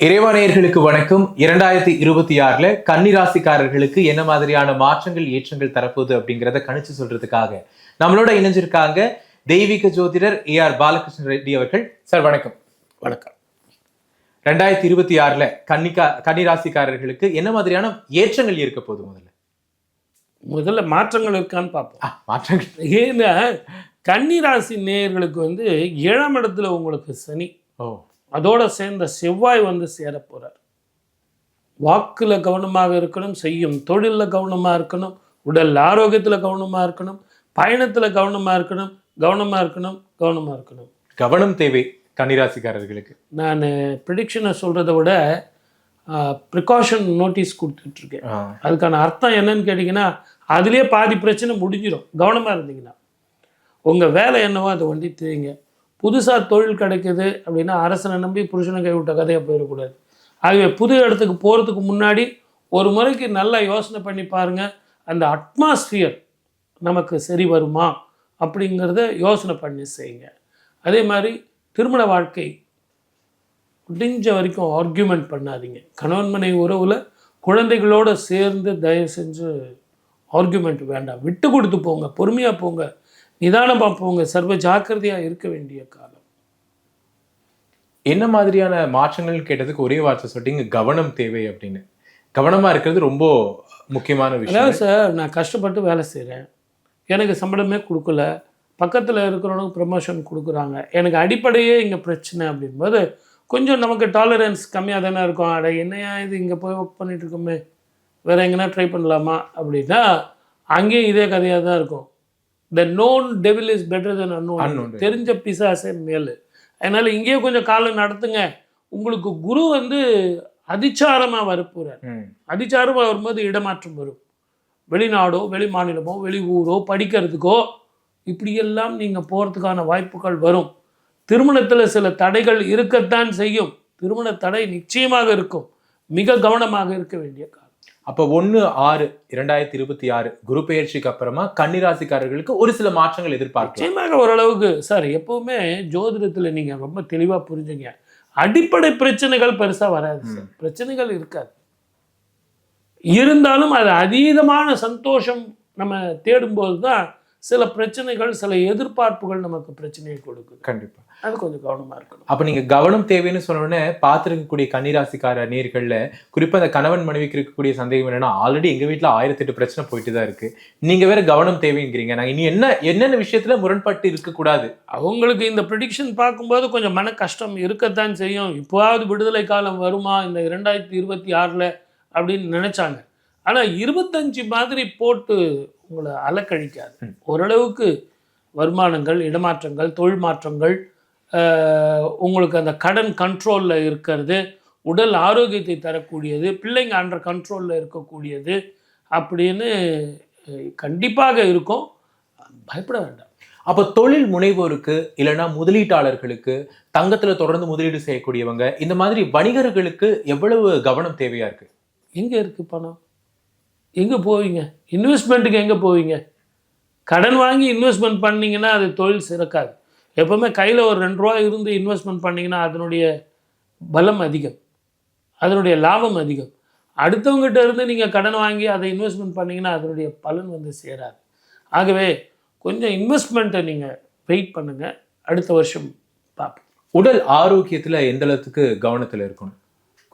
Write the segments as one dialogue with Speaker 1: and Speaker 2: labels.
Speaker 1: இறைவானையர்களுக்கு வணக்கம். இரண்டாயிரத்தி இருபத்தி ஆறுல கன்னிராசிக்காரர்களுக்கு என்ன மாதிரியான மாற்றங்கள் ஏற்றங்கள் தரப்போகுது அப்படிங்கிறத கணிச்சு சொல்றதுக்காக நம்மளோட இணைஞ்சிருக்காங்க தெய்வீக ஜோதிடர் ஏ ஆர் பாலகிருஷ்ண ரெட்டி அவர்கள். சார் வணக்கம்.
Speaker 2: வணக்கம்.
Speaker 1: ரெண்டாயிரத்தி இருபத்தி ஆறுல கன்னிகா கன்னிராசிக்காரர்களுக்கு என்ன மாதிரியான ஏற்றங்கள் இருக்க போகுது முதல்ல?
Speaker 2: முதல்ல மாற்றங்கள் இருக்கான்னு பார்ப்போம்.
Speaker 1: மாற்றங்கள்.
Speaker 2: ஏன்னா கன்னிராசி நேயர்களுக்கு வந்து ஏழாம் இடத்துல உங்களுக்கு சனி.
Speaker 1: ஓ.
Speaker 2: அதோட சேர்ந்த செவ்வாய் வந்து சேர போறார். வாக்குல கவனமாக இருக்கணும் செய்யும் தொழில்ல கவனமா இருக்கணும் உடல் ஆரோக்கியத்துல கவனமா இருக்கணும் பயணத்துல கவனமா இருக்கணும் கவனமா இருக்கணும் கவனமா இருக்கணும்.
Speaker 1: கவனம் தேவை கன்னிராசிக்காரர்களுக்கு.
Speaker 2: நான் ப்ரிடிக்ஷனை சொல்றதை விட ப்ரிகாஷன் நோட்டீஸ் கொடுத்துட்ருக்கேன். அதுக்கான அர்த்தம் என்னன்னு கேட்டிங்கன்னா அதுலேயே பாதி பிரச்சனை முடிஞ்சிடும் கவனமாக இருந்தீங்கன்னா. உங்கள் வேலை என்னவோ அதை வண்டி தெரியுங்க புதுசாக தொழில் கிடைக்கிது அப்படின்னா அரசனை நம்பி புருஷனை கைவிட்ட கதையாக போயிடக்கூடாது. ஆகவே புது இடத்துக்கு போகிறதுக்கு முன்னாடி ஒரு முறைக்கு நல்லா யோசனை பண்ணி பாருங்கள் அந்த அட்மாஸ்ஃபியர் நமக்கு சரி வருமா அப்படிங்கிறத யோசனை பண்ணி செய்யுங்க. அதே மாதிரி திருமண வாழ்க்கை முடிஞ்ச வரைக்கும் ஆர்கியூமெண்ட் பண்ணாதீங்க. கணவன்மனை உறவில் குழந்தைகளோடு சேர்ந்து தயவு செஞ்சு ஆர்கியூமெண்ட் வேண்டாம். விட்டு கொடுத்து போங்க பொறுமையாக போங்க. நிதானமாக போங்க. சர்வ ஜாக்கிரதையாக இருக்க வேண்டிய காலம்.
Speaker 1: என்ன மாதிரியான மாற்றங்கள் கேட்டதுக்கு ஒரே வார்த்தை சொல்லிட்டீங்க கவனம் தேவை அப்படின்னு. கவனமா இருக்கிறது ரொம்ப முக்கியமான விஷயம்.
Speaker 2: அதாவது சார் நான் கஷ்டப்பட்டு வேலை செய்கிறேன் எனக்கு சம்பளமே கொடுக்கல. பக்கத்தில் இருக்கிறவனுக்கு ப்ரமோஷன் கொடுக்குறாங்க. எனக்கு அடிப்படையே இங்கே பிரச்சனை அப்படின்போது கொஞ்சம் நமக்கு டாலரன்ஸ் கம்மியாக தானே இருக்கும். அட என்னையா இது இங்கே போய் ஒர்க் பண்ணிட்டு இருக்கோமே. வேற எங்கன்னா ட்ரை பண்ணலாமா அப்படின்னா அங்கேயும் இதே கதையாக தான் இருக்கும். The known devil is better than
Speaker 1: Unknown.
Speaker 2: Unknown. தெரிஞ்ச பிசாசே மேலு. அதனால் இங்கேயே கொஞ்சம் காலம் நடத்துங்க. உங்களுக்கு குரு வந்து அதிச்சாரமாக வரப்போகிறார். அதிச்சாரமாக வரும்போது இடமாற்றம் வரும். வெளிநாடோ வெளி மாநிலமோ வெளி ஊரோ படிக்கிறதுக்கோ இப்படியெல்லாம் நீங்கள் போகிறதுக்கான வாய்ப்புகள் வரும். திருமணத்தில் சில தடைகள் இருக்கத்தான் செய்யும். திருமண தடை நிச்சயமாக இருக்கும். மிக கவனமாக இருக்க வேண்டிய காலம்.
Speaker 1: அப்ப ஒண்ணு ஆறு இரண்டாயிரத்தி இருபத்தி ஆறு குரு பெயர்ச்சிக்கு அப்புறமா கன்னிராசிக்காரர்களுக்கு ஒரு சில மாற்றங்கள் எதிர்பார்க்கலாம்.
Speaker 2: நிச்சயமாக ஓரளவுக்கு. சார் எப்பவுமே ஜோதிடத்தில் நீங்கள் ரொம்ப தெளிவாக புரிஞ்சுங்க. அடிப்படை பிரச்சனைகள் பெருசாக வராது சார். பிரச்சனைகள் இருக்காது. இருந்தாலும் அது அதீதமான சந்தோஷம் நம்ம தேடும்போது தான் சில பிரச்சனைகள் சில எதிர்பார்ப்புகள் நமக்கு பிரச்சனையை கொடுக்குது.
Speaker 1: கண்டிப்பா.
Speaker 2: அது கொஞ்சம் கவனமாக இருக்கணும்.
Speaker 1: அப்ப நீங்க கவனம் தேவைன்னு சொன்ன உடனே பார்த்திருக்கக்கூடிய கன்னிராசிக்கார நேர்கள்ல குறிப்பா அந்த கணவன் மனைவிக்கு இருக்கக்கூடிய சந்தேகம் என்னன்னா ஆல்ரெடி எங்க வீட்டுல ஆயிரத்தி எட்டு பிரச்சனை போயிட்டு தான் இருக்கு. நீங்க வேற கவனம் தேவைங்கிறீங்க. நாங்க இனி என்ன என்னென்ன விஷயத்துல முரண்பட்டு இருக்க கூடாது
Speaker 2: அவங்களுக்கு இந்த ப்ரிடிக்ஷன் பார்க்கும்போது கொஞ்சம் மன கஷ்டம் இருக்கத்தான் செய்யும். இப்போவாவது விடுதலை காலம் வருமா? இந்த இரண்டாயிரத்தி இருபத்தி ஆறில் அப்படின்னு நினச்சாங்க. ஆனால் இருபத்தஞ்சு மாதிரி போட்டு உங்களை அலக்கழிக்காது. ஓரளவுக்கு வருமானங்கள் இடமாற்றங்கள் தொழில் மாற்றங்கள் உங்களுக்கு அந்த கடன் கண்ட்ரோலில் இருக்கிறது உடல் ஆரோக்கியத்தை தரக்கூடியது பிள்ளைங்க அண்டர் கண்ட்ரோலில் இருக்கக்கூடியது அப்படின்னு கண்டிப்பாக இருக்கும். பயப்பட வேண்டாம்.
Speaker 1: அப்ப தொழில் முனைவோருக்கு இல்லைன்னா முதலீட்டாளர்களுக்கு தங்கத்துல தொடர்ந்து முதலீடு செய்யக்கூடியவங்க இந்த மாதிரி வணிகர்களுக்கு எவ்வளவு கவனம் தேவையா இருக்கு?
Speaker 2: எங்கே இருக்குது பணம்? எங்கே போவீங்க? இன்வெஸ்ட்மெண்ட்டுக்கு எங்கே போவீங்க? கடன் வாங்கி இன்வெஸ்ட்மெண்ட் பண்ணீங்கன்னா அது தொழில் சிறக்காது. எப்போவுமே கையில் ஒரு ரெண்டு ரூபா இருந்து இன்வெஸ்ட்மெண்ட் பண்ணீங்கன்னா அதனுடைய பலம் அதிகம். அதனுடைய லாபம் அதிகம். அடுத்தவங்ககிட்ட இருந்து நீங்கள் கடன் வாங்கி அதை இன்வெஸ்ட்மெண்ட் பண்ணீங்கன்னா அதனுடைய பலன் வந்து சேராது. ஆகவே கொஞ்சம் இன்வெஸ்ட்மெண்ட்டை நீங்கள் வெயிட் பண்ணுங்கள் அடுத்த வருஷம் பார்ப்போம்
Speaker 1: உடல் ஆரோக்கியத்துல எந்த அளவுக்கு கவனத்துல இருக்கணும்?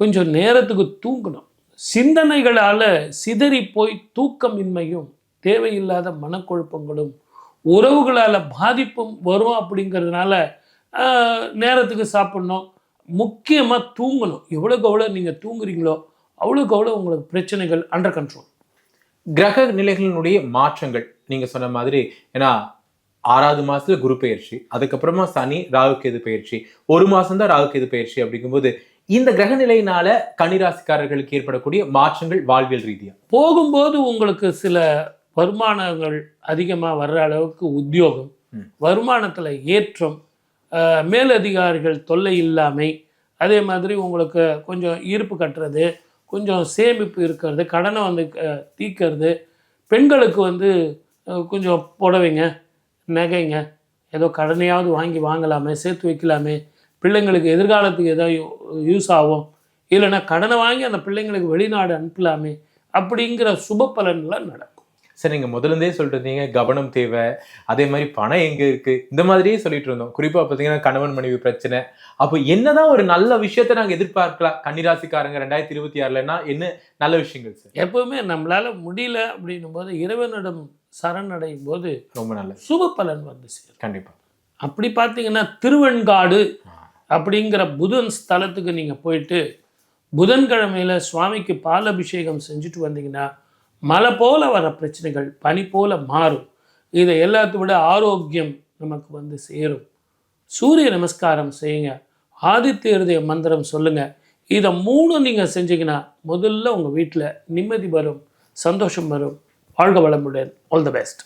Speaker 2: கொஞ்சம் நேரத்துக்கு தூங்கணும். சிந்தனைகளால் சிதறி போய் தூக்கமின்மையும் தேவையில்லாத மனக்குழப்பங்களும் உறவுகளால் பாதிப்பும் வரும் அப்படிங்கிறதுனால நேரத்துக்கு சாப்பிட்ணும். முக்கியமாக தூங்கணும். எவ்வளோக்கு எவ்வளோ நீங்கள் தூங்குறீங்களோ அவ்வளோக்கு அவ்வளோ உங்களுக்கு பிரச்சனைகள் அண்டர் கண்ட்ரோல்
Speaker 1: கிரக நிலைகளினுடைய மாற்றங்கள். நீங்கள் சொன்ன மாதிரி ஏன்னா ஆறாவது மாதத்தில் குரு பயிற்சி அதுக்கப்புறமா சனி ராகு கேது பயிற்சி. ஒரு மாதம் தான் ராகு கேது பயிற்சி அப்படிங்கும்போது இந்த கிரக நிலையினால கன்னிராசிக்காரர்களுக்கு ஏற்படக்கூடிய மாற்றங்கள் வாழ்வியல் ரீதியா
Speaker 2: போகும்போது உங்களுக்கு சில வருமானங்கள் அதிகமாக வர்ற அளவுக்கு உத்தியோகம். வருமானத்தில் ஏற்றம் மேலதிகாரிகள் தொல்லை இல்லாமை அதே மாதிரி உங்களுக்கு கொஞ்சம் ஈர்ப்பு கட்டுறது கொஞ்சம் சேமிப்பு இருக்கிறது கடனை வந்து அஹ், தீர்க்கறது பெண்களுக்கு வந்து கொஞ்சம் புடவைங்க நகைங்க ஏதோ கடனையாவது வாங்கி வாங்கலாமே சேர்த்து வைக்கலாமே பிள்ளைங்களுக்கு எதிர்காலத்துக்கு ஏதோ யூஸ் ஆகும். இல்லைன்னா கடனை வாங்கி அந்த பிள்ளைங்களுக்கு வெளிநாடு அனுப்பலாமே அப்படிங்கிற சுப பலன்லாம் நடக்கும்.
Speaker 1: சரி நீங்க முதல்ல இருந்தே சொல்லிட்டு இருந்தீங்க கவனம் தேவை. அதே மாதிரி பணம் எங்க இருக்கு? இந்த மாதிரியே சொல்லிட்டு இருந்தோம். குறிப்பா பாத்தீங்கன்னா கணவன் மனைவி பிரச்சனை. அப்போ என்னதான் ஒரு நல்ல விஷயத்தை நாங்க எதிர்பார்க்கலாம். கன்னிராசிக்காரங்க ரெண்டாயிரத்தி இருபத்தி ஆறுலன்னா என்ன நல்ல விஷயங்கள் சார்?
Speaker 2: எப்பவுமே நம்மளால முடியல அப்படின்னும் போது இறைவனிடம் சரணடையும் போது
Speaker 1: ரொம்ப நல்லது.
Speaker 2: சுப பலன் வந்து சேரும்.
Speaker 1: கண்டிப்பா.
Speaker 2: அப்படி பார்த்தீங்கன்னா திருவெண்காடு அப்படிங்கிற புதன் ஸ்தலத்துக்கு நீங்கள் போயிட்டு புதன்கிழமையில் சுவாமிக்கு பால் அபிஷேகம் செஞ்சுட்டு வந்தீங்கன்னா மழை போல் வர பிரச்சனைகள் பனி போல் மாறும். இதை எல்லாத்த விட ஆரோக்கியம் நமக்கு வந்து சேரும். சூரிய நமஸ்காரம் செய்யுங்க. ஆதித்ய இருதய மந்திரம் சொல்லுங்கள் இதை மூணு நீங்கள் செஞ்சீங்கன்னா முதல்ல உங்கள் வீட்டில் நிம்மதி வரும் சந்தோஷம் வரும். வாழ்க வளமுடன். All the best